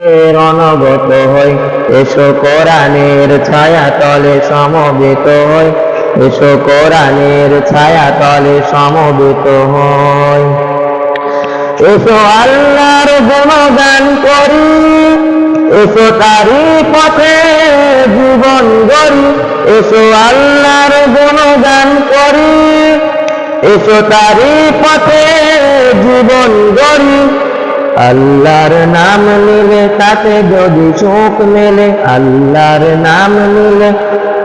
অনগত হই এসো কোরআনের ছায়া তলে সমবেত হই এসো কোরআনের ছায়া তলে সমবেত হই এসো আল্লাহর গুণগান করি। এসো তারি পথে জীবন গড়ি। এসো আল্লাহর গুণগান করি। এসো তারি পথে জীবন গড়ি। আল্লাহর নাম নিলে তাতে যদি সুখ মেলে, আল্লাহর নাম নিলে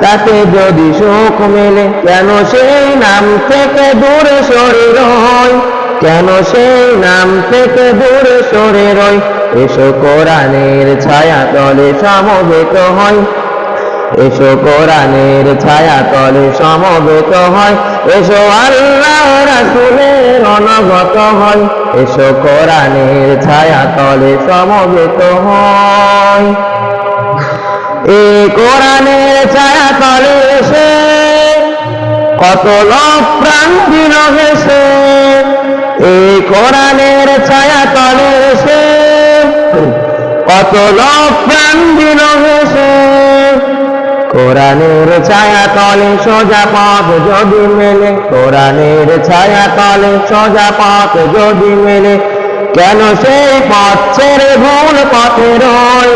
তাতে যদি সুখ মেলে, কেন সেই নাম থেকে দূরে সরে রয় কেন সেই নাম থেকে দূরে সরে রয় এসো কোরআনের ছায়া তলে সমবেত হয় এসো কোরআনের ছায়া তলে সমবেত হয় এসো আল্লাহ রাসূলের অনগত হয়, এসো কোরআনের ছায়া তলে সমবেত হয়। এই কোরআনের ছায়া তলে এসে কত লোক প্রাণ দিল হেসে। এই কোরআনের ছায়া তলে এসে কত লোক প্রাণ দিল হেসে। কোরআনের ছায়া তলে সোজা পথ যদি মেলে, কোরআনের ছায়া তলে সোজা পথ যদি মেলে, কেন সেই পথ ভুল পথে রয়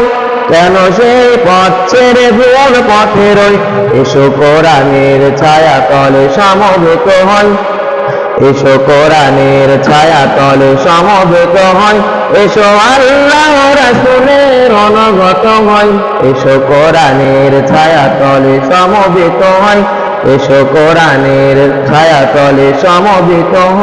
কেন সেই পথ ভুল পথে রয় এসো কোরআনের ছায়া তলে সমবেত হয় এসো কোরআনের ছায়া তলে সমবেত হয় এসো আল্লাহ রাসূলের অনগত হয় এসো কোরআনের ছায়া তলে সমবেত হয় এসো কোরআনের ছায়া তলে সমবেত হয়